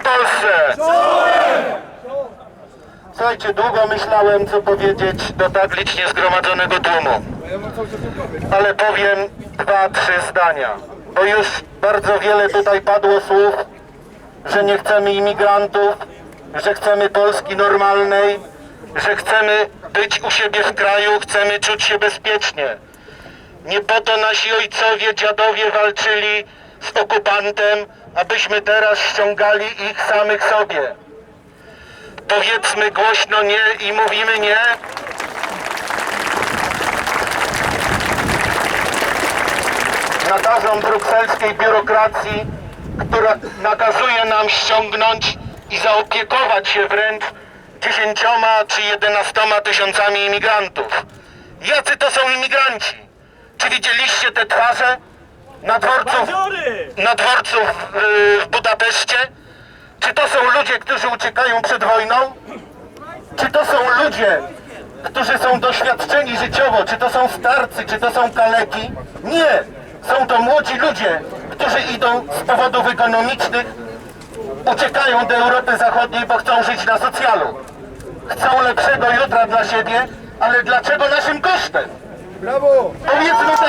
Polsce! Słuchajcie, długo myślałem, co powiedzieć do tak licznie zgromadzonego tłumu. Ale powiem dwa, trzy zdania. Bo już bardzo wiele tutaj padło słów, że nie chcemy imigrantów, że chcemy Polski normalnej, że chcemy być u siebie w kraju, chcemy czuć się bezpiecznie. Nie po to nasi ojcowie, dziadowie walczyli z okupantem, abyśmy teraz ściągali ich samych sobie. Powiedzmy głośno nie i mówimy nie. Nakazom brukselskiej biurokracji, która nakazuje nam ściągnąć i zaopiekować się wręcz dziesięcioma czy jedenastoma tysiącami imigrantów. Jacy to są imigranci? Czy widzieliście te twarze na dworcu, na dworcu w, y, w Budapeszcie? Czy to są ludzie, którzy uciekają przed wojną? Czy to są ludzie, którzy są doświadczeni życiowo? Czy to są starcy? Czy to są kaleki? Nie! Są to młodzi ludzie, którzy idą z powodów ekonomicznych, uciekają do Europy Zachodniej, bo chcą żyć na socjalu. Chcą lepszego jutra dla siebie, ale dlaczego naszym kosztem? Brawo! Powiedzmy nie!